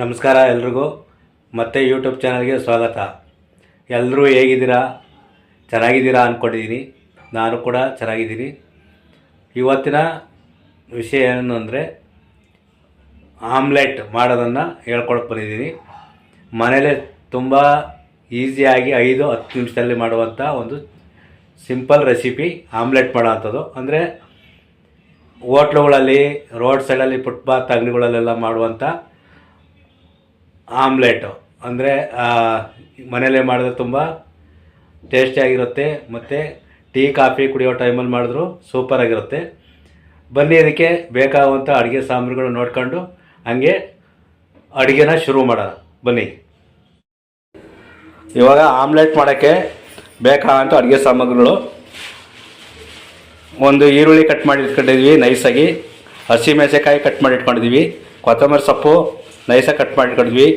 ನಮಸ್ಕಾರ ಎಲ್ರಿಗೂ. ಮತ್ತೆ ಯೂಟ್ಯೂಬ್ ಚಾನಲ್ಗೆ ಸ್ವಾಗತ. ಎಲ್ಲರೂ ಹೇಗಿದ್ದೀರಾ? ಚೆನ್ನಾಗಿದ್ದೀರಾ ಅಂದ್ಕೊಂಡಿದ್ದೀನಿ ನಾನು ಕೂಡ ಚೆನ್ನಾಗಿದ್ದೀನಿ. ಇವತ್ತಿನ ವಿಷಯ ಏನು ಅಂದರೆ, ಆಮ್ಲೆಟ್ ಮಾಡೋದನ್ನು ಹೇಳ್ಕೊಳಕ್ಕೆ ಬಂದಿದ್ದೀನಿ. ಮನೇಲೇ ತುಂಬ ಈಸಿಯಾಗಿ ಐದು ಹತ್ತು ನಿಮಿಷದಲ್ಲಿ ಮಾಡುವಂಥ ಒಂದು ಸಿಂಪಲ್ ರೆಸಿಪಿ ಆಮ್ಲೆಟ್ ಮಾಡೋವಂಥದ್ದು. ಅಂದರೆ ಹೋಟ್ಲುಗಳಲ್ಲಿ, ರೋಡ್ ಸೈಡಲ್ಲಿ, ಫುಟ್ಪಾತ್, ಅಂಗಡಿಗಳಲ್ಲೆಲ್ಲ ಮಾಡುವಂಥ ಆಮ್ಲೆಟು. ಅಂದರೆ ಮನೆಯಲ್ಲೇ ಮಾಡಿದ್ರೆ ತುಂಬ ಟೇಸ್ಟಿಯಾಗಿರುತ್ತೆ ಮತ್ತು ಟೀ, ಕಾಫಿ ಕುಡಿಯೋ ಟೈಮಲ್ಲಿ ಮಾಡಿದ್ರು ಸೂಪರಾಗಿರುತ್ತೆ ಬನ್ನಿ ಅದಕ್ಕೆ ಬೇಕಾಗುವಂಥ ಅಡುಗೆ ಸಾಮಗ್ರಿಗಳು ನೋಡ್ಕೊಂಡು ಹಂಗೆ ಅಡುಗೆನ ಶುರು ಮಾಡೋಣ. ಬನ್ನಿ. ಇವಾಗ ಆಮ್ಲೆಟ್ ಮಾಡೋಕ್ಕೆ ಬೇಕಾದಂಥ ಅಡುಗೆ ಸಾಮಗ್ರಿಗಳು ಒಂದು ಈರುಳ್ಳಿ ಕಟ್ ಮಾಡಿ ಇಟ್ಕೊಂಡಿದ್ವಿ ನೈಸಾಗಿ ಹಸಿಮೆಣಸೆಕಾಯಿ ಕಟ್ ಮಾಡಿ ಇಟ್ಕೊಂಡಿದ್ವಿ ಕೊತ್ತಂಬರಿ ಸೊಪ್ಪು ನೈಸಾಗಿ ಕಟ್ ಮಾಡಿ ಇಟ್ಕೊಂಡಿದ್ವಿ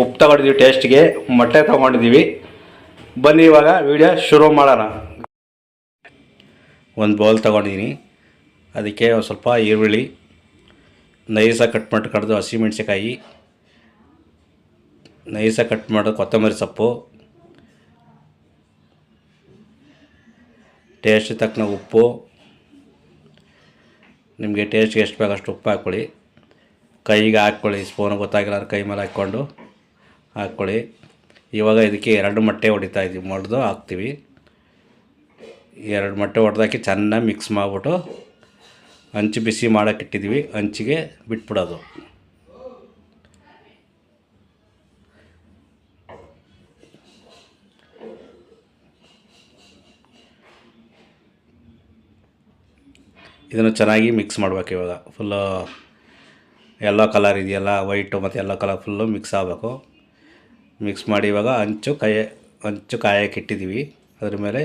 ಉಪ್ಪು ತಗೊಂಡಿದ್ವಿ ಟೇಸ್ಟ್ಗೆ ಮೊಟ್ಟೆ ತೊಗೊಂಡಿದ್ದೀವಿ. ಬನ್ನಿ ಇವಾಗ ವಿಡಿಯೋ ಶುರು ಮಾಡೋಣ. ಒಂದು ಬೌಲ್ ತೊಗೊಂಡಿದ್ದೀನಿ ಅದಕ್ಕೆ ಒಂದು ಸ್ವಲ್ಪ ಈರುಳ್ಳಿ ನೈಸಾಗಿ ಕಟ್ ಮಾಡಿ ಕಡ್ದು ಹಸಿಮೆಣಸಿಕಾಯಿ ನೈಸಾಗಿ ಕಟ್ ಮಾಡಿದ ಕೊತ್ತಂಬರಿ ಸೊಪ್ಪು ಟೇಸ್ಟ್ ತಕ್ಕನ ಉಪ್ಪು. ನಿಮಗೆ ಟೇಸ್ಟ್ಗೆ ಎಷ್ಟು ಬೇಕು ಅಷ್ಟು ಉಪ್ಪು ಹಾಕ್ಕೊಳ್ಳಿ. ಕೈಗೆ ಹಾಕ್ಕೊಳ್ಳಿ. ಸ್ಪೂನ್ ಗೊತ್ತಾಗಿಲ್ಲ ಕೈ ಮೇಲೆ ಹಾಕ್ಕೊಂಡು ಹಾಕ್ಕೊಳ್ಳಿ. ಇವಾಗ ಇದಕ್ಕೆ ಎರಡು ಮೊಟ್ಟೆ ಹೊಡಿತಾ ಇದ್ದೀವಿ ಮೊಡ್ದು ಹಾಕ್ತೀವಿ. ಎರಡು ಮೊಟ್ಟೆ ಹೊಡೆದಾಕಿ ಚೆನ್ನಾಗಿ ಮಿಕ್ಸ್ ಮಾಡಿಬಿಟ್ಟು ಹಂಚು ಬಿಸಿ ಮಾಡೋಕ್ಕಿಟ್ಟಿದ್ದೀವಿ ಹಂಚಿಗೆ ಬಿಟ್ಬಿಡೋದು. ಇದನ್ನು ಚೆನ್ನಾಗಿ ಮಿಕ್ಸ್ ಮಾಡ್ಬೇಕು ಇವಾಗ. ಫುಲ್ಲು ಎಲ್ಲೋ ಕಲರ್ ಇದೆಯಲ್ಲ ವೈಟು ಮತ್ತು ಎಲ್ಲೋ ಕಲರ್ ಫುಲ್ಲು ಮಿಕ್ಸ್ ಆಗಬೇಕು. ಮಿಕ್ಸ್ ಮಾಡಿ ಇವಾಗ ಹಂಚು ಕಾಯ ಹಂಚು ಕಾಯಕ್ಕೆ ಇಟ್ಟಿದ್ದೀವಿ. ಅದ್ರ ಮೇಲೆ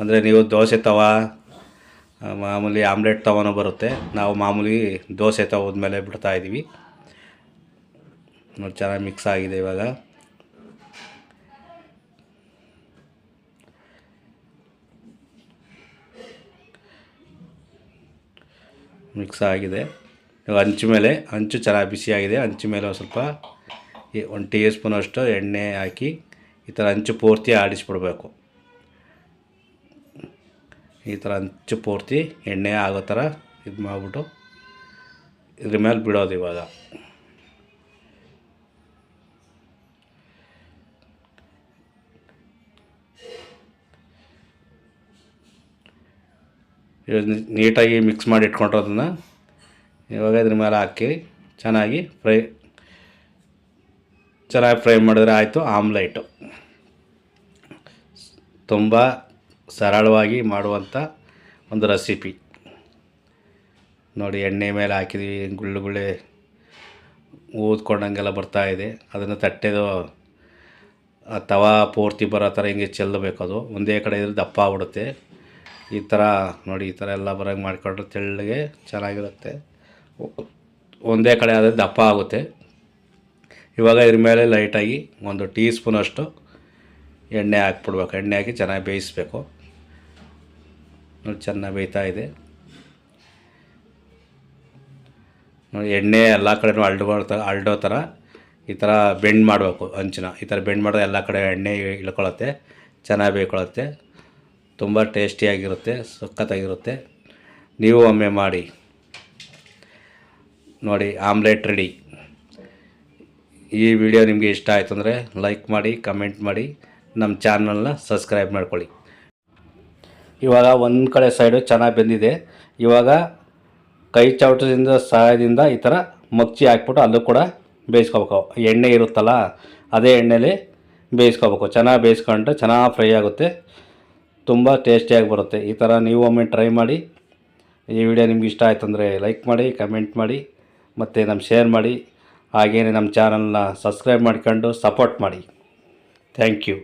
ಅಂದರೆ ನೀವು ದೋಸೆ ತವ ಮಾಮೂಲಿ ಆಮ್ಲೆಟ್ ತವನೂ ಬರುತ್ತೆ. ನಾವು ಮಾಮೂಲಿ ದೋಸೆ ತವದ ಮೇಲೆ ಬಿಡ್ತಾ ಇದ್ದೀವಿ. ನೋಡಿ, ಚೆನ್ನಾಗಿ ಮಿಕ್ಸ್ ಆಗಿದೆ ಇವಾಗ. ಮಿಕ್ಸ್ ಆಗಿದೆ. ಇವಾಗ ಹಂಚು ಮೇಲೆ ಹಂಚು ಚೆನ್ನಾಗಿ ಬಿಸಿಯಾಗಿದೆ ಹಂಚು ಮೇಲೆ ಒಂದು ಸ್ವಲ್ಪ ಒಂದು ಟೀ ಸ್ಪೂನಷ್ಟು ಎಣ್ಣೆ ಹಾಕಿ ಈ ಥರ ಹಂಚು ಪೂರ್ತಿ ಆಡಿಸ್ಬಿಡ್ಬೇಕು. ಈ ಥರ ಹಂಚು ಪೂರ್ತಿ ಎಣ್ಣೆ ಆಗೋ ಥರ ಇದು ಮಾಡಿಬಿಟ್ಟು ಇದ್ರ ಮೇಲೆ ಬಿಡೋದು ಇವಾಗ. ನೀಟಾಗಿ ಮಿಕ್ಸ್ ಮಾಡಿ ಇಟ್ಕೊಂಡಿರೋದನ್ನ ಇವಾಗ ಇದ್ರ ಮೇಲೆ ಹಾಕಿ ಚೆನ್ನಾಗಿ ಫ್ರೈ ಚೆನ್ನಾಗಿ ಫ್ರೈ ಮಾಡಿದ್ರೆ ಆಯಿತು ಆಮ್ಲೆಟು. ತುಂಬ ಸರಳವಾಗಿ ಮಾಡುವಂಥ ಒಂದು ರೆಸಿಪಿ. ನೋಡಿ, ಎಣ್ಣೆ ಮೇಲೆ ಹಾಕಿದ್ವಿ, ಗುಳ್ಳು ಗುಳ್ಳೆ ಊದ್ಕೊಂಡಂಗೆಲ್ಲ ಬರ್ತಾ ಇದೆ. ಅದನ್ನು ತಟ್ಟೆದು ತವಾ ಪೂರ್ತಿ ಬರೋ ಥರ ಹಿಂಗೆ ಚೆಲ್ಲಬೇಕು ಅದು. ಒಂದೇ ಕಡೆ ಇದ್ರೆ ದಪ್ಪ ಆಗ್ಬಿಡುತ್ತೆ. ಈ ಥರ ನೋಡಿ, ಈ ಥರ ಎಲ್ಲ ಬರೋಂಗೆ ಮಾಡಿಕೊಂಡ್ರೆ ತೆಳ್ಳಗೆ ಚೆನ್ನಾಗಿರುತ್ತೆ. ಒಂದೇ ಕಡೆ ಆದರೆ ದಪ್ಪ ಆಗುತ್ತೆ. ಇವಾಗ ಇದ್ರ ಮೇಲೆ ಲೈಟಾಗಿ ಒಂದು ಟೀ ಸ್ಪೂನಷ್ಟು ಎಣ್ಣೆ ಹಾಕ್ಬಿಡ್ಬೇಕು. ಎಣ್ಣೆ ಹಾಕಿ ಚೆನ್ನಾಗಿ ಬೇಯಿಸ್ಬೇಕು. ನೋಡಿ ಚೆನ್ನಾಗಿ ಬೇಯ್ತಾ ಇದೆ. ನೋಡಿ ಎಣ್ಣೆ ಎಲ್ಲ ಕಡೆನೂ ಅಲ್ಡೋ ಅಲ್ಡೋ ಥರ ಈ ಥರ ಬೆಂಡ್ ಮಾಡಬೇಕು ಹಂಚಿನ ಈ ಥರ ಬೆಂಡ್ ಮಾಡಿದ್ರೆ ಎಲ್ಲ ಕಡೆ ಎಣ್ಣೆ ಇಳ್ಕೊಳತ್ತೆ, ಚೆನ್ನಾಗಿ ಬೇಯ್ಕೊಳತ್ತೆ. ತುಂಬ ಟೇಸ್ಟಿಯಾಗಿರುತ್ತೆ ಸಖತ್ತಾಗಿರುತ್ತೆ. ನೀವು ಒಮ್ಮೆ ಮಾಡಿ. ನೋಡಿ, ಆಮ್ಲೆಟ್ ರೆಡಿ. ಈ ವಿಡಿಯೋ ನಿಮಗೆ ಇಷ್ಟ ಆಯಿತು ಅಂದರೆ ಲೈಕ್ ಮಾಡಿ, ಕಮೆಂಟ್ ಮಾಡಿ, ನಮ್ಮ ಚಾನಲ್ನ ಸಬ್ಸ್ಕ್ರೈಬ್ ಮಾಡ್ಕೊಳ್ಳಿ. ಇವಾಗ ಒಂದು ಕಡೆ ಸೈಡು ಚೆನ್ನಾಗಿ ಬೆಂದಿದೆ. ಇವಾಗ ಕೈ ಚೌಟದಿಂದ ಸಹಾಯದಿಂದ ಈ ಥರ ಮಗ್ಚಿ ಹಾಕ್ಬಿಟ್ಟು ಅಲ್ಲೂ ಕೂಡ ಬೇಯಿಸ್ಕೋಬೇಕು. ಎಣ್ಣೆ ಇರುತ್ತಲ್ಲ, ಅದೇ ಎಣ್ಣೆಲಿ ಬೇಯಿಸ್ಕೋಬೇಕು. ಚೆನ್ನಾಗಿ ಬೇಯಿಸ್ಕೊಂಡ್ರೆ ಚೆನ್ನಾಗಿ ಫ್ರೈ ಆಗುತ್ತೆ. ತುಂಬ ಟೇಸ್ಟಿಯಾಗಿ ಬರುತ್ತೆ. ಈ ಥರ ನೀವು ಒಮ್ಮೆ ಟ್ರೈ ಮಾಡಿ. ಈ ವಿಡಿಯೋ ನಿಮ್ಗೆ ಇಷ್ಟ ಆಯ್ತು ಅಂದರೆ ಲೈಕ್ ಮಾಡಿ, ಕಮೆಂಟ್ ಮಾಡಿ. ಮತ್ತು ನಮ್ಮ ಶೇರ್ ಮಾಡಿ ಹಾಗೇ ನಮ್ಮ ಚಾನಲ್ನ ಸಬ್ಸ್ಕ್ರೈಬ್ ಮಾಡ್ಕೊಂಡು ಸಪೋರ್ಟ್ ಮಾಡಿ. Thank you